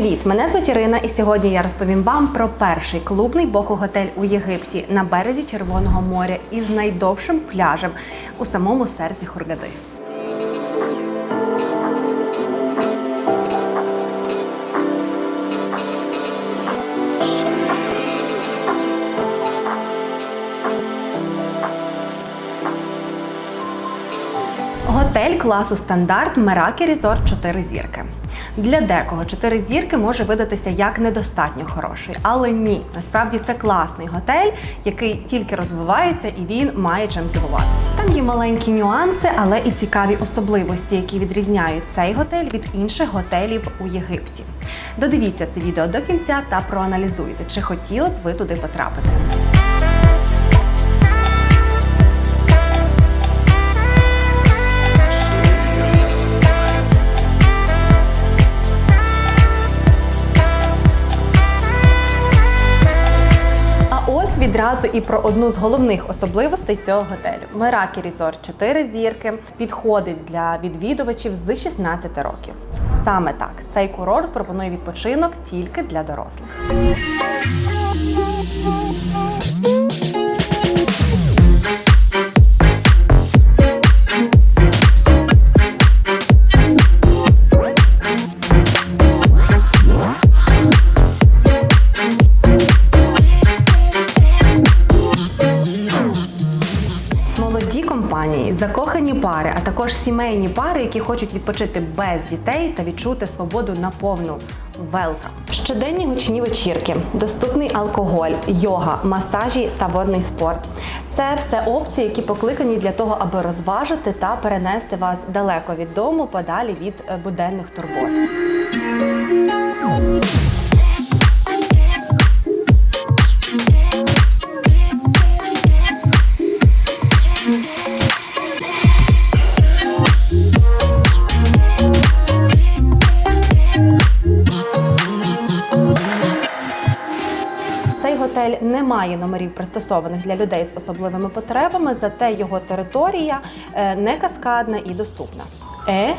Привіт! Мене звуть Ірина, і сьогодні я розповім вам про перший клубний боху-готель у Єгипті на березі Червоного моря із найдовшим пляжем у самому серці Хургади. Готель класу стандарт Меракі Resort 4 зірки. Для декого 4 зірки може видатися як недостатньо хороший, але ні, насправді це класний готель, який тільки розвивається і він має чим здивувати. Там є маленькі нюанси, але і цікаві особливості, які відрізняють цей готель від інших готелів у Єгипті. Додивіться це відео до кінця та проаналізуйте, чи хотіли б ви туди потрапити. Ось відразу і про одну з головних особливостей цього готелю. Меракі Resort 4 зірки підходить для відвідувачів з 16 років. Саме так цей курорт пропонує відпочинок тільки для дорослих. Сімейні пари, які хочуть відпочити без дітей та відчути свободу на повну. Велка. Щоденні гучні вечірки, доступний алкоголь, йога, масажі та водний спорт. Це все опції, які покликані для того, аби розважити та перенести вас далеко від дому, подалі від е, буденних турбот. Не має номерів пристосованих для людей з особливими потребами, зате його територія е, не каскадна і доступна. Е,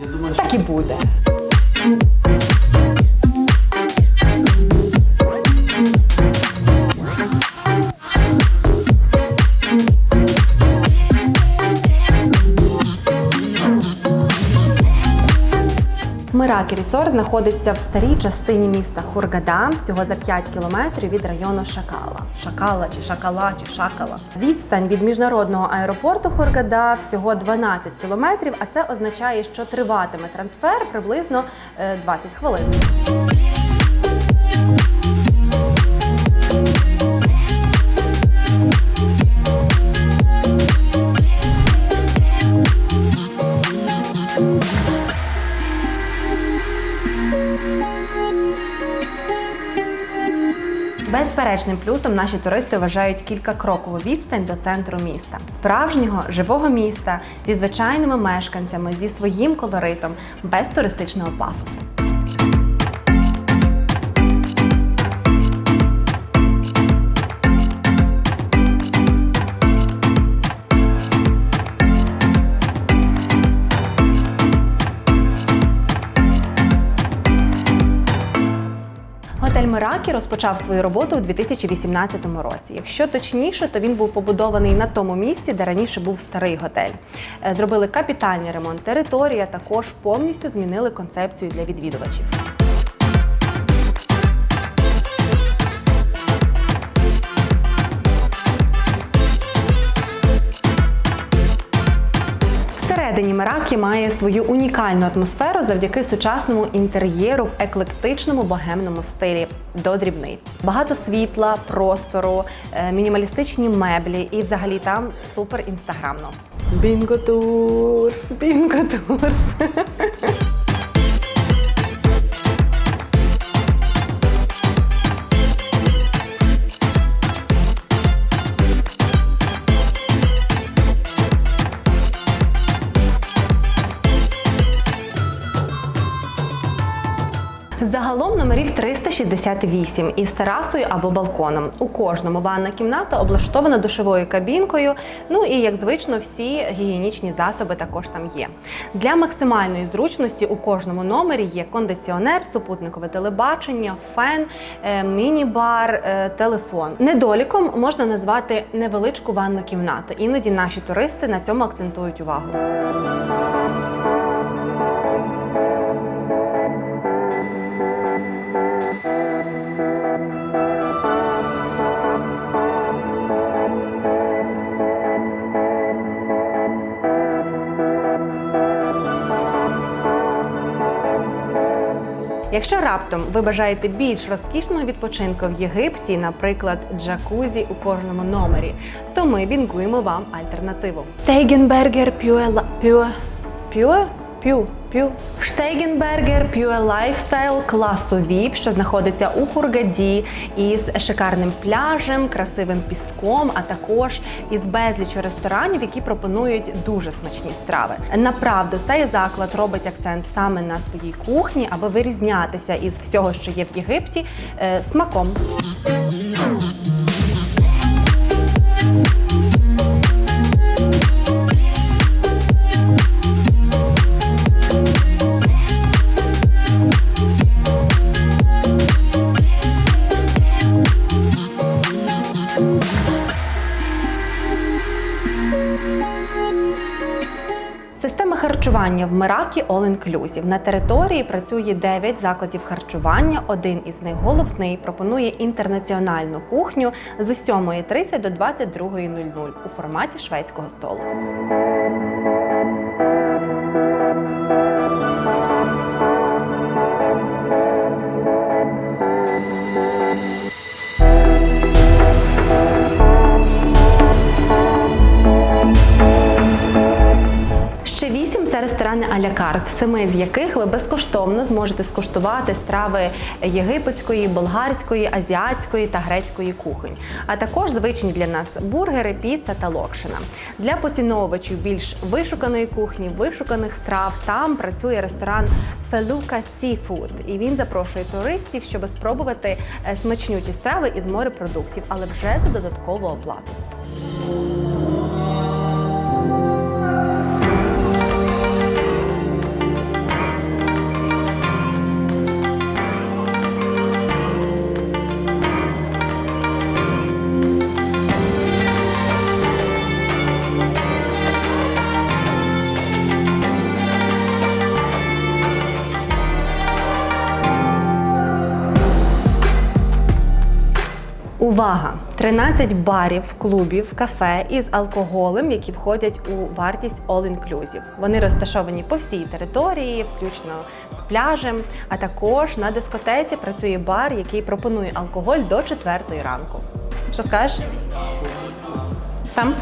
Я думаю, так і буде. Миракі Рісор знаходиться в старій частині міста Хургада, всього за 5 кілометрів від району Шакала. Шакала чи Шакала чи Шакала. Відстань від міжнародного аеропорту Хургада всього 12 кілометрів, а це означає, що триватиме трансфер приблизно е, 20 хвилин. Безперечним плюсом наші туристи вважають кількакрокову відстань до центру міста, справжнього живого міста зі звичайними мешканцями, зі своїм колоритом, без туристичного пафосу. Меракі розпочав свою роботу у 2018 році. Якщо точніше, то він був побудований на тому місці, де раніше був старий готель. Е, Зробили капітальний ремонт території, також повністю змінили концепцію для відвідувачів. Меракі має свою унікальну атмосферу завдяки сучасному інтер'єру в еклектичному богемному стилі до дрібниць. Багато світла, простору, е, мінімалістичні меблі і взагалі там супер інстаграмно. Бінго турс, 68 із терасою або балконом. У кожному ванна кімната облаштована душовою кабінкою. Ну і як звично, всі гігієнічні засоби також там є. Для максимальної зручності у кожному номері є кондиціонер, супутникове телебачення, фен, е, міні-бар, е, телефон. Недоліком можна назвати невеличку ванну кімнату. Іноді наші туристи на цьому акцентують увагу. Якщо раптом ви бажаєте більш розкішного відпочинку в Єгипті, наприклад, джакузі у кожному номері, то ми бінгуємо вам альтернативу. Тейгенбергер Пюе Пюе Пюе Пю Пю Штейгенбергер Пюе Лайфстайл класу VIP, що знаходиться у Хургаді із шикарним пляжем, красивим піском, а також із безлічю ресторанів, які пропонують дуже смачні страви. Направду, цей заклад робить акцент саме на своїй кухні, аби вирізнятися із всього, що є в Єгипті, е, смаком. Харчування в Меракі All Inclusive. На території працює 9 закладів харчування. Один із них головний пропонує інтернаціональну кухню з 7.30 до 22.00 у форматі шведського столу. Ресторани а-ля в семи з яких ви безкоштовно зможете скуштувати страви єгипетської, болгарської, азіатської та грецької кухонь, а також звичні для нас бургери, піца та локшина. Для поціновувачів більш вишуканої кухні, вишуканих страв там працює ресторан Фелука Seafood, і він запрошує туристів, щоб спробувати е, смачнючі страви із морепродуктів, але вже за додаткову оплату. Увага! 13 барів, клубів, кафе із алкоголем, які входять у вартість All Inclusive. Вони розташовані по всій території, включно з пляжем. А також на дискотеці працює бар, який пропонує алкоголь до 4 ранку. Що скажеш? Там?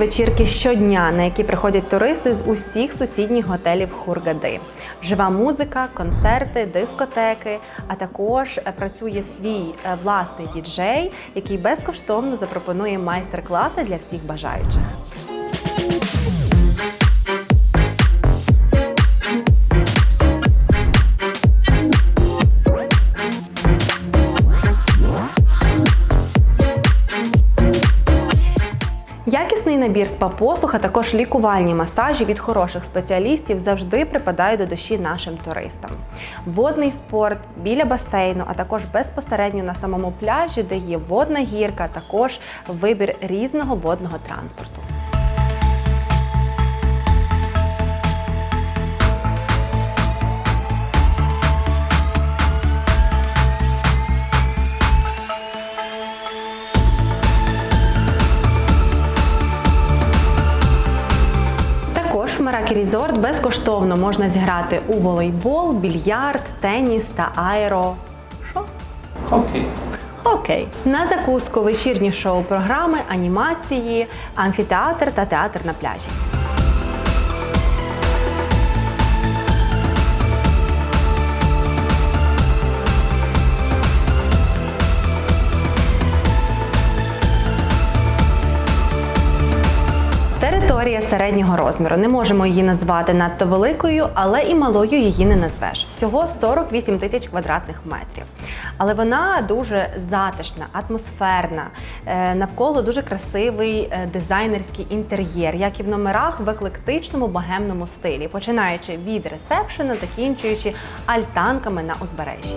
Вечірки щодня, на які приходять туристи з усіх сусідніх готелів Хургади. Жива музика, концерти, дискотеки, а також е, працює свій е, власний діджей, який безкоштовно запропонує майстер-класи для всіх бажаючих. Набір спа-послуг, а також лікувальні масажі від хороших спеціалістів завжди припадають до душі нашим туристам. Водний спорт біля басейну, а також безпосередньо на самому пляжі, де є водна гірка, також вибір різного водного транспорту. Меракі Resort безкоштовно можна зіграти у волейбол, більярд, теніс та аеро. Що? Окей. Окей. На закуску вечірні шоу-програми, анімації, амфітеатр та театр на пляжі. Територія середнього розміру. Не можемо її назвати надто великою, але і малою її не назвеш. Всього 48 тисяч квадратних метрів. Але вона дуже затишна, атмосферна. Е, Навколо дуже красивий е, дизайнерський інтер'єр, як і в номерах в еклектичному богемному стилі, починаючи від ресепшена, закінчуючи альтанками на узбережжі.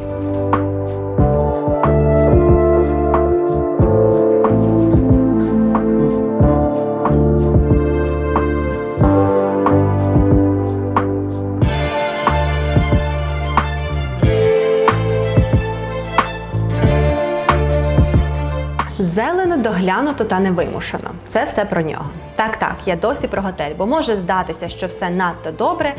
Зелено, доглянуто та невимушено. Це все про нього. Так, так, я досі про готель, бо може здатися, що все надто добре,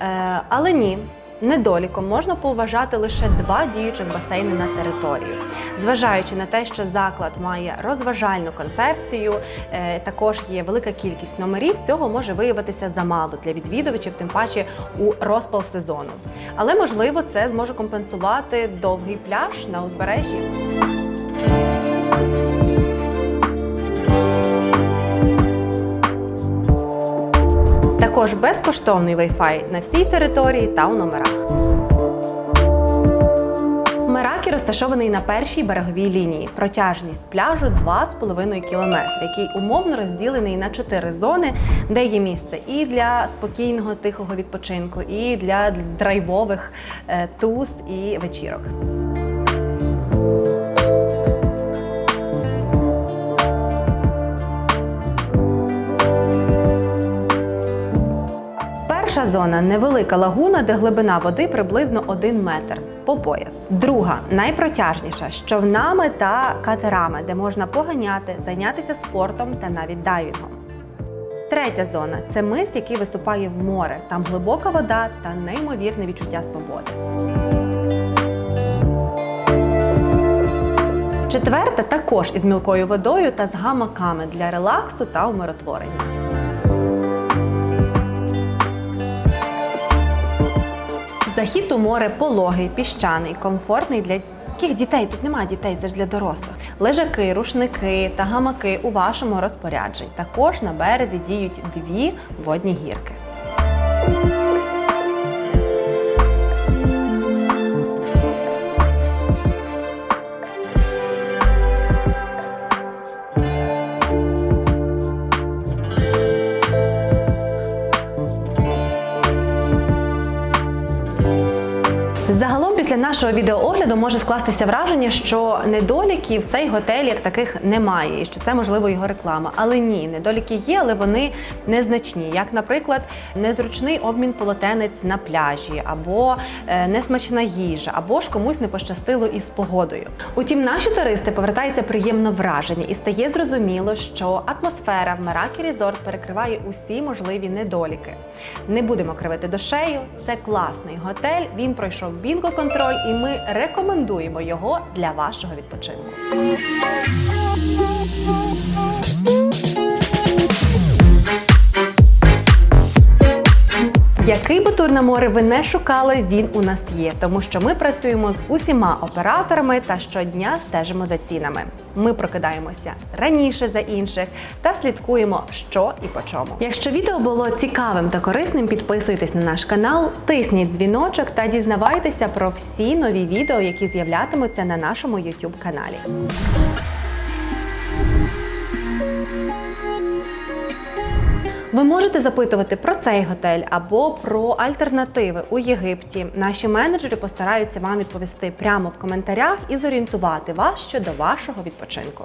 е, але ні. Недоліком можна поважати лише два діючих басейни на території. Зважаючи на те, що заклад має розважальну концепцію, е, також є велика кількість номерів, цього може виявитися замало для відвідувачів, тим паче у розпал сезону. Але можливо це зможе компенсувати довгий пляж на узбережжі. Також безкоштовний Wi-Fi на всій території та у номерах. Меракі розташований на першій береговій лінії. Протяжність пляжу 2,5 км, який умовно розділений на чотири зони, де є місце і для спокійного тихого відпочинку, і для драйвових е, туз і вечірок. Перша зона невелика лагуна, де глибина води приблизно 1 метр по пояс. Друга найпротяжніша з човнами та катерами, де можна поганяти, зайнятися спортом та навіть дайвінгом. Третя зона це мис, який виступає в море. Там глибока вода та неймовірне відчуття свободи. Четверта також із мілкою водою та з гамаками для релаксу та умиротворення. Захід у море пологий, піщаний, комфортний для яких дітей? Тут немає дітей, це ж для дорослих. Лежаки, рушники та гамаки у вашому розпорядженні. Також на березі діють дві водні гірки. Нашого відеоогляду може скластися враження, що недоліків цей готель як таких немає, і що це можливо його реклама. Але ні, недоліки є, але вони незначні. Як, наприклад, незручний обмін полотенець на пляжі, або е, несмачна їжа, або ж комусь не пощастило із погодою. Утім, наші туристи повертаються приємно вражені і стає зрозуміло, що атмосфера в Меракі Resort перекриває усі можливі недоліки. Не будемо кривити душею. Це класний готель. Він пройшов бінго-контроль, і ми рекомендуємо його для вашого відпочинку. Який би тур на море ви не шукали, він у нас є, тому що ми працюємо з усіма операторами та щодня стежимо за цінами. Ми прокидаємося раніше за інших та слідкуємо, що і по чому. Якщо відео було цікавим та корисним, підписуйтесь на наш канал, тисніть дзвіночок та дізнавайтеся про всі нові відео, які з'являтимуться на нашому YouTube каналі. Ви можете запитувати про цей готель або про альтернативи у Єгипті. Наші менеджери постараються вам відповісти прямо в коментарях і зорієнтувати вас щодо вашого відпочинку.